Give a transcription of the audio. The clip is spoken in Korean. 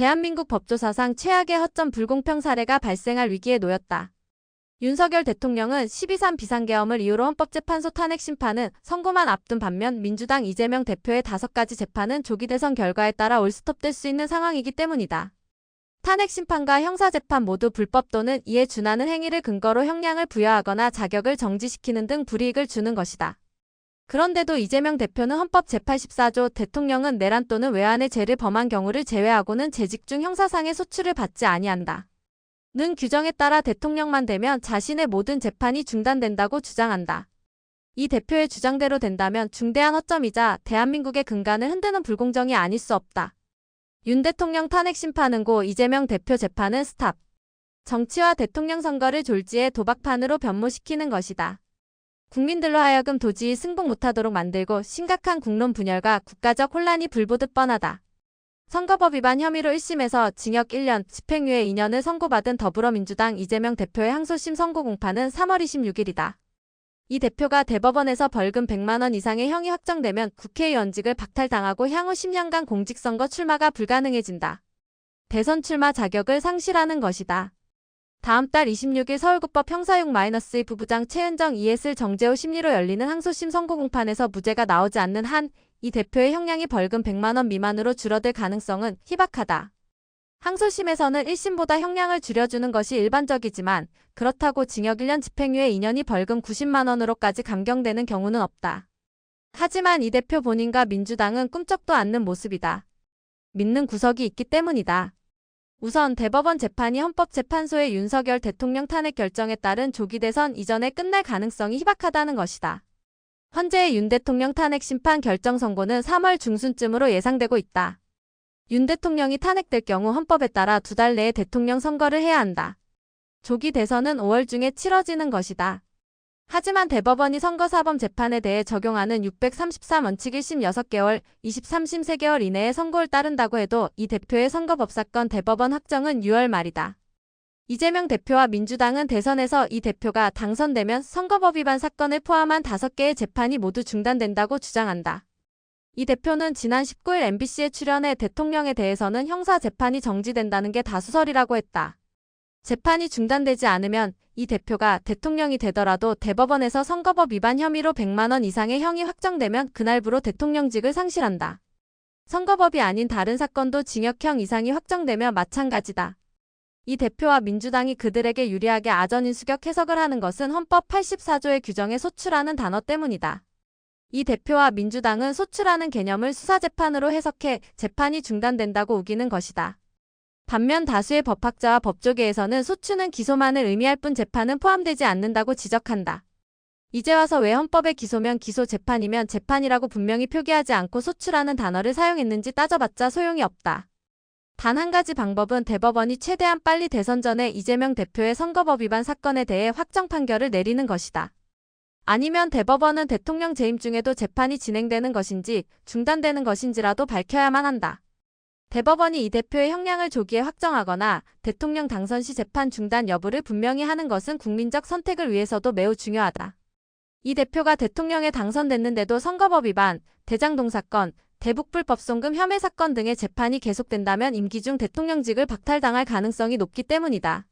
대한민국 법조사상 최악의 허점 불공평 사례가 발생할 위기에 놓였다. 윤석열 대통령은 12.3 비상계엄을 이유로 헌법재판소 탄핵 심판은 선고만 앞둔 반면 민주당 이재명 대표의 다섯 가지 재판은 조기 대선 결과에 따라 올스톱될 수 있는 상황이기 때문이다. 탄핵 심판과 형사재판 모두 불법 또는 이에 준하는 행위를 근거로 형량을 부여하거나 자격을 정지시키는 등 불이익을 주는 것이다. 그런데도 이재명 대표는 헌법 제84조 대통령은 내란 또는 외환의 죄를 범한 경우를 제외하고는 재직 중 형사상의 소출을 받지 아니한다. 는 규정에 따라 대통령만 되면 자신의 모든 재판이 중단된다고 주장한다. 이 대표의 주장대로 된다면 중대한 허점이자 대한민국의 근간을 흔드는 불공정이 아닐 수 없다. 윤 대통령 탄핵 심판은 고 이재명 대표 재판은 스탑. 정치와 대통령 선거를 졸지에 도박판으로 변모시키는 것이다. 국민들로 하여금 도저히 승복 못하도록 만들고 심각한 국론 분열과 국가적 혼란이 불보듯 뻔하다. 선거법 위반 혐의로 1심에서 징역 1년, 집행유예 2년을 선고받은 더불어민주당 이재명 대표의 항소심 선고 공판은 3월 26일이다. 이 대표가 대법원에서 벌금 100만 원 이상의 형이 확정되면 국회의원직을 박탈당하고 향후 10년간 공직선거 출마가 불가능해진다. 대선 출마 자격을 상실하는 것이다. 다음 달 26일 서울구법 형사6-2 부부장 최은정 이해슬 정재호 심리로 열리는 항소심 선고 공판에서 무죄가 나오지 않는 한 이 대표의 형량이 벌금 100만원 미만으로 줄어들 가능성은 희박하다. 항소심에서는 1심보다 형량을 줄여주는 것이 일반적이지만 그렇다고 징역 1년 집행유예 2년이 벌금 90만원으로까지 감경되는 경우는 없다. 하지만 이 대표 본인과 민주당은 꿈쩍도 않는 모습이다. 믿는 구석이 있기 때문이다. 우선 대법원 재판이 헌법재판소의 윤석열 대통령 탄핵 결정에 따른 조기 대선 이전에 끝날 가능성이 희박하다는 것이다. 현재의 윤 대통령 탄핵 심판 결정 선고는 3월 중순쯤으로 예상되고 있다. 윤 대통령이 탄핵될 경우 헌법에 따라 두 달 내에 대통령 선거를 해야 한다. 조기 대선은 5월 중에 치러지는 것이다. 하지만 대법원이 선거사범 재판에 대해 적용하는 633원칙 1심 6개월, 23심 3개월 이내에 선고를 따른다고 해도 이 대표의 선거법 사건 대법원 확정은 6월 말이다. 이재명 대표와 민주당은 대선에서 이 대표가 당선되면 선거법 위반 사건을 포함한 5개의 재판이 모두 중단된다고 주장한다. 이 대표는 지난 19일 MBC에 출연해 대통령에 대해서는 형사 재판이 정지된다는 게 다수설이라고 했다. 재판이 중단되지 않으면 이 대표가 대통령이 되더라도 대법원에서 선거법 위반 혐의로 100만원 이상의 형이 확정되면 그날부로 대통령직을 상실한다. 선거법이 아닌 다른 사건도 징역형 이상이 확정되면 마찬가지다. 이 대표와 민주당이 그들에게 유리하게 아전인수격 해석을 하는 것은 헌법 84조의 규정에 소출하는 단어 때문이다. 이 대표와 민주당은 소출하는 개념을 수사재판으로 해석해 재판이 중단된다고 우기는 것이다. 반면 다수의 법학자와 법조계에서는 소추는 기소만을 의미할 뿐 재판은 포함되지 않는다고 지적한다. 이제 와서 왜 헌법에 기소면 기소 재판이면 재판이라고 분명히 표기하지 않고 소추라는 단어를 사용했는지 따져봤자 소용이 없다. 단 한 가지 방법은 대법원이 최대한 빨리 대선 전에 이재명 대표의 선거법 위반 사건에 대해 확정 판결을 내리는 것이다. 아니면 대법원은 대통령 재임 중에도 재판이 진행되는 것인지 중단되는 것인지라도 밝혀야만 한다. 대법원이 이 대표의 형량을 조기에 확정하거나 대통령 당선 시 재판 중단 여부를 분명히 하는 것은 국민적 선택을 위해서도 매우 중요하다. 이 대표가 대통령에 당선됐는데도 선거법 위반, 대장동 사건, 대북불법 송금 혐의 사건 등의 재판이 계속된다면 임기 중 대통령직을 박탈당할 가능성이 높기 때문이다.